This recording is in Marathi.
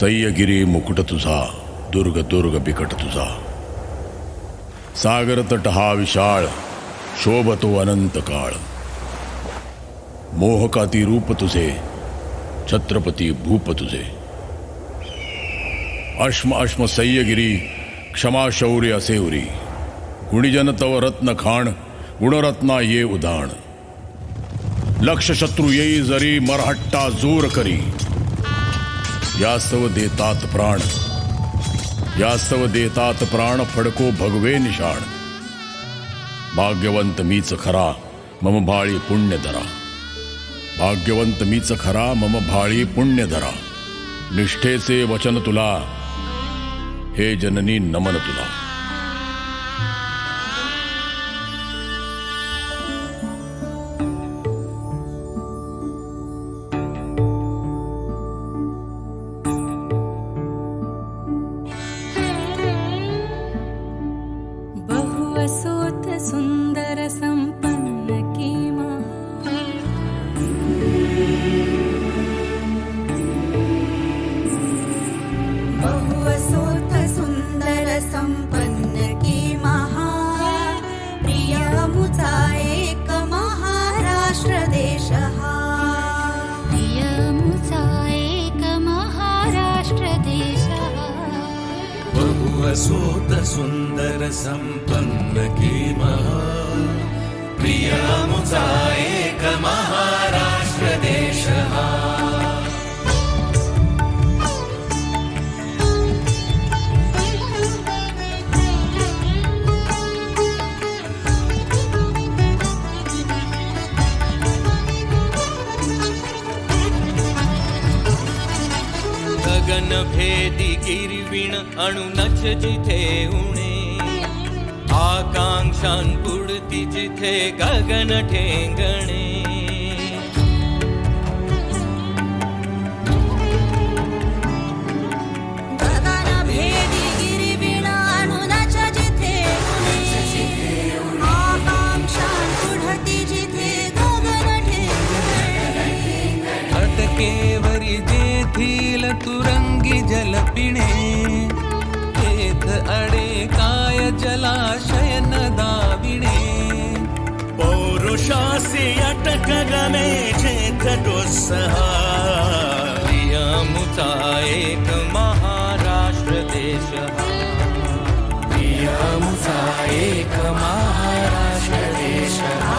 सह्यगिरी मुकुट तुझा दुर्ग दुर्ग बिकट तुझा. सागर तट हा विशाळ शोभतो अनंत काळ. मोहकाती रूप तुझे छत्रपती भूप तुझे. अश्म अश्म सह्यगिरी क्षमा शौर्य असे उरी. गुणीजन तव रत्न खाण गुणरत्ना ये उदाण. लक्ष शत्रू येई जरी मरहट्टा जोर करी. यास्तव देतात प्राण. यास्तव देतात प्राण फडको भगवे निशाण. भाग्यवंत मीच खरा मम भाळी पुण्य धरा भाग्यवंत मीच खरा मम भाळी पुण्य धरा निष्ठेचे वचन तुला हे जननी नमन तुला. न्दर सम्पन्न किम् असौथ सुन्दर सम्पन् అవసూత సుందర సంపన్న కీ మహా ప్రియాము సాయ गगन भेदी गिरविण अणुनच जिथे उणे. आकांक्षां पुढती जिथे गगन ठेंगणे. गगन तुरंगी जल पिणे तेथ अडे काय जलाशय न दाविणे. पौरुषासी अटक गमे चेत डोसहा प्रियमुचा एक महाराष्ट्र देश हा. प्रियमुचा एक महाराष्ट्र देश हा